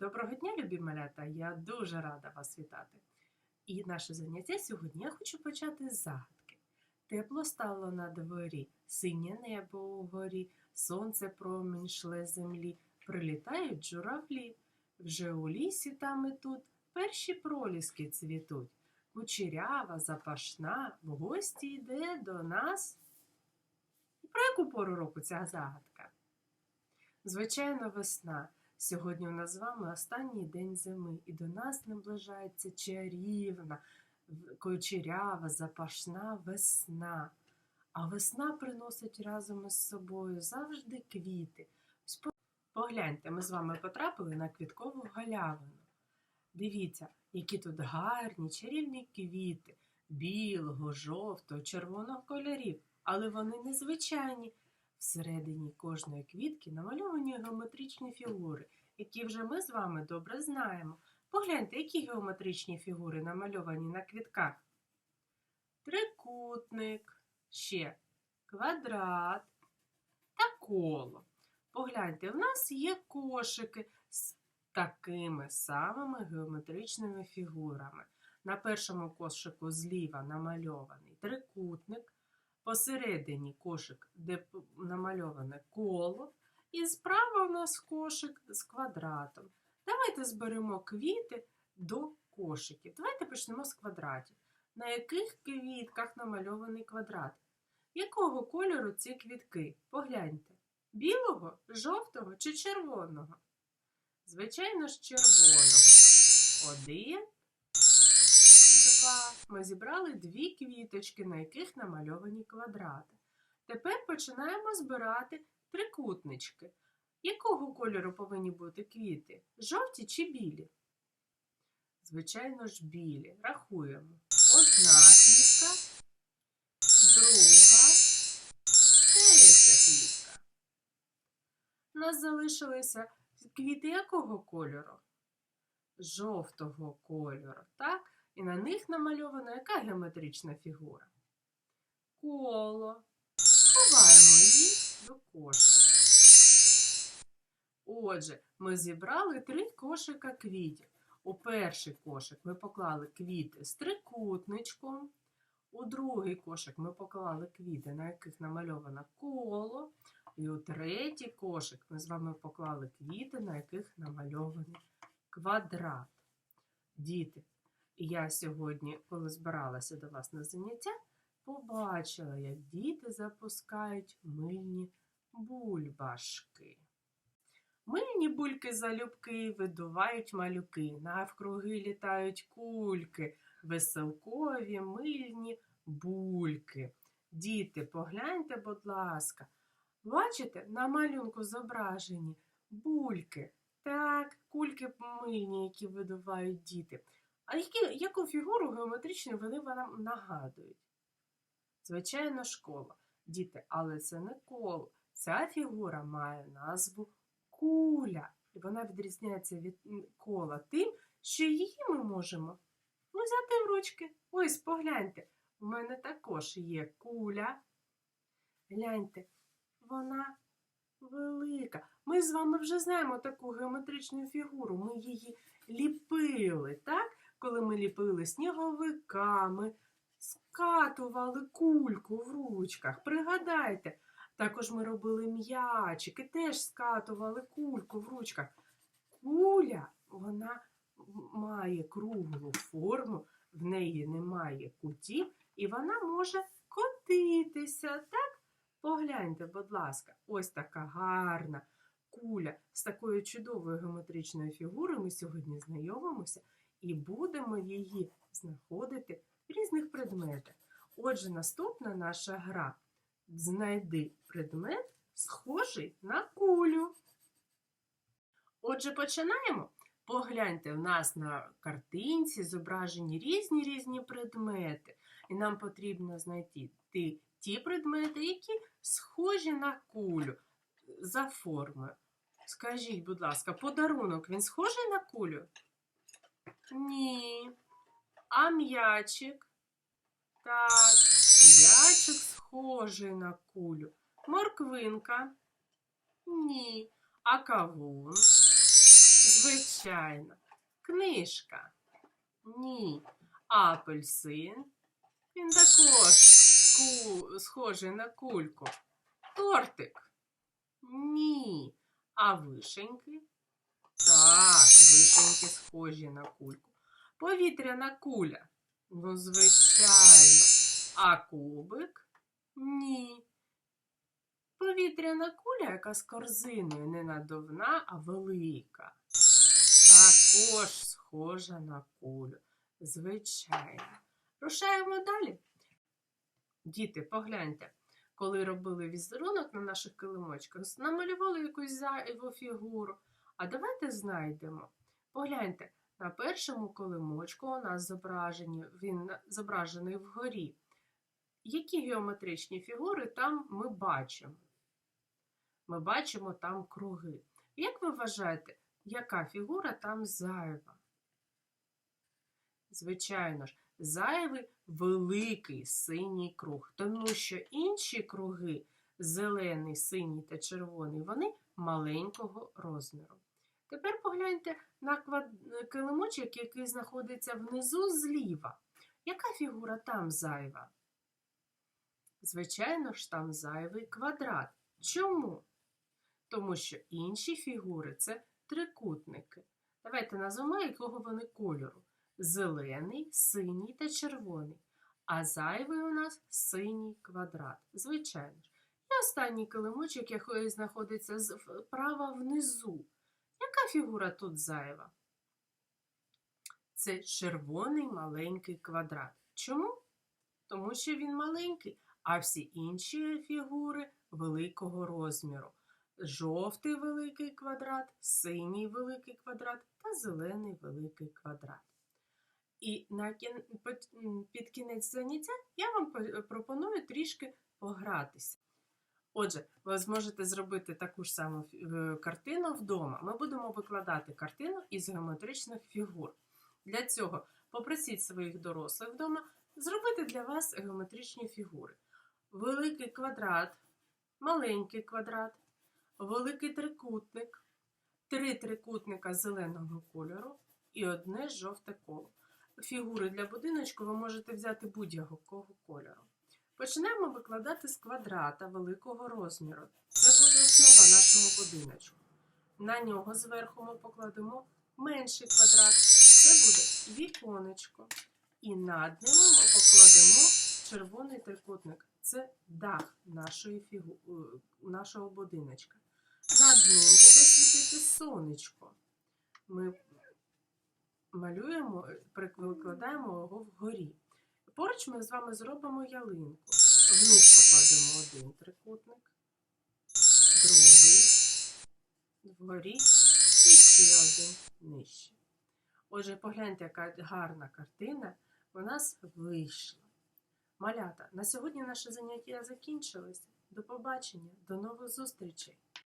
Доброго дня, любі малята! Я дуже рада вас вітати. І наше заняття сьогодні я хочу почати з загадки. Тепло стало на дворі, синє небо угорі, сонце промінь шле землі, прилітають журавлі. Вже у лісі там і тут перші проліски цвітуть. Кучерява, запашна, в гості йде до нас. Про яку пору року ця загадка? Звичайно, весна. Сьогодні у нас з вами останній день зими, і до нас наближається чарівна, кучерява, запашна весна. А весна приносить разом із собою завжди квіти. Погляньте, ми з вами потрапили на квіткову галявину. Дивіться, які тут гарні, чарівні квіти білого, жовтого, червоного кольорів, але вони незвичайні. Всередині кожної квітки намальовані геометричні фігури, які вже ми з вами добре знаємо. Погляньте, які геометричні фігури намальовані на квітках. Трикутник, ще квадрат та коло. Погляньте, в нас є кошики з такими самими геометричними фігурами. На першому кошику зліва намальований трикутник, посередині кошик, де намальоване коло, і справа у нас кошик з квадратом. Давайте зберемо квіти до кошиків. Давайте почнемо з квадратів. На яких квітках намальований квадрат? Якого кольору ці квітки? Погляньте. Білого, жовтого чи червоного? Звичайно ж, червоного. Один, два. Ми зібрали дві квіточки, на яких намальовані квадрати. Тепер починаємо збирати трикутнички. Якого кольору повинні бути квіти? Жовті чи білі? Звичайно ж, білі. Рахуємо. Одна квітка, друга, третя квітка. У нас залишилися квіти якого кольору? Жовтого кольору, так? І на них намальована яка геометрична фігура? Коло. Ховаємо їх до кошика. Отже, ми зібрали три кошика квітів. У перший кошик ми поклали квіти з трикутничком. У другий кошик ми поклали квіти, на яких намальовано коло. І у третій кошик ми з вами поклали квіти, на яких намальований квадрат. Діти, я сьогодні, коли збиралася до вас на заняття, побачила, як діти запускають мильні бульбашки. Мильні бульки залюбки видувають малюки, навкруги літають кульки, веселкові мильні бульки. Діти, погляньте, будь ласка, бачите, на малюнку зображені бульки. Так, кульки мильні, які видувають діти. А які, яку фігуру геометричну вони вам нагадують? Звичайно, школа. Діти, але це не коло. Ця фігура має назву куля. І вона відрізняється від кола тим, що її ми можемо взяти в ручки. Ось, погляньте, у мене також є куля. Гляньте, вона велика. Ми з вами вже знаємо таку геометричну фігуру. Ми її ліпили, так? Коли ми ліпили сніговиками, скатували кульку в ручках. Пригадайте, також ми робили м'ячики, теж скатували кульку в ручках. Куля, вона має круглу форму, в неї немає кутів, і вона може котитися. Так? Погляньте, будь ласка, ось така гарна куля з такою чудовою геометричною фігурою. Ми сьогодні знайомимося і будемо її знаходити в різних предметах. Отже, наступна наша гра. Знайди предмет, схожий на кулю. Отже, починаємо. Погляньте, в нас на картинці зображені різні різні предмети. І нам потрібно знайти ті, предмети, які схожі на кулю за формою. Скажіть, будь ласка, подарунок він схожий на кулю? Ні. А м'ячик? Так, м'ячик схожий на кулю. Морквинка? Ні. А кавун? Звичайно. Книжка. Ні. Апельсин. Він також ку... схожий на кульку. Тортик. Ні. А вишеньки? Так, вишеньки схожі на кульку. Повітряна куля. Ну, звичайно. А кубик? Ні. Повітряна куля, яка з корзиною не надувна, а велика. Також схожа на кулю. Звичайно. Рушаємо далі. Діти, погляньте, коли робили візерунок на наших килимочках, намалювали якусь зайву фігуру. А давайте знайдемо. Погляньте, на першому килимочку у нас зображені, він зображений вгорі. Які геометричні фігури там ми бачимо? Ми бачимо там круги. Як ви вважаєте, яка фігура там зайва? Звичайно ж, зайвий великий синій круг, тому що інші круги, зелений, синій та червоний, вони маленького розміру. Тепер погляньте на килимочок, який знаходиться внизу зліва. Яка фігура там зайва? Звичайно ж, там зайвий квадрат. Чому? Тому що інші фігури це трикутники. Давайте назвемо, якого вони кольору. Зелений, синій та червоний. А зайвий у нас синій квадрат. Звичайно ж. І останній килимочок, який знаходиться справа внизу. Яка фігура тут зайва? Це червоний маленький квадрат. Чому? Тому що він маленький, а всі інші фігури великого розміру. Жовтий великий квадрат, синій великий квадрат та зелений великий квадрат. І на кін... під- кінець заняття я вам пропоную трішки погратися. Отже, ви зможете зробити таку ж саму е, картину вдома. Ми будемо викладати картину із геометричних фігур. Для цього попросіть своїх дорослих вдома зробити для вас геометричні фігури. Великий квадрат, маленький квадрат, великий трикутник, три трикутника зеленого кольору і одне жовте коло. Фігури для будиночку ви можете взяти будь-якого кольору. Почнемо викладати з квадрата великого розміру. Це буде основа нашого будиночку. На нього зверху ми покладемо менший квадрат. Це буде віконечко. І над ним ми покладемо червоний трикутник. Це дах нашої фігу... е, нашого будиночка. Над ним буде світити сонечко. Ми малюємо, при- викладаємо його вгорі. Поруч ми з вами зробимо ялинку. Вниз покладемо один трикутник, другий, вгорі і ще один нижче. Отже, погляньте, яка гарна картина у нас вийшла. Малята, на сьогодні наше заняття закінчилося. До побачення, до нових зустрічей!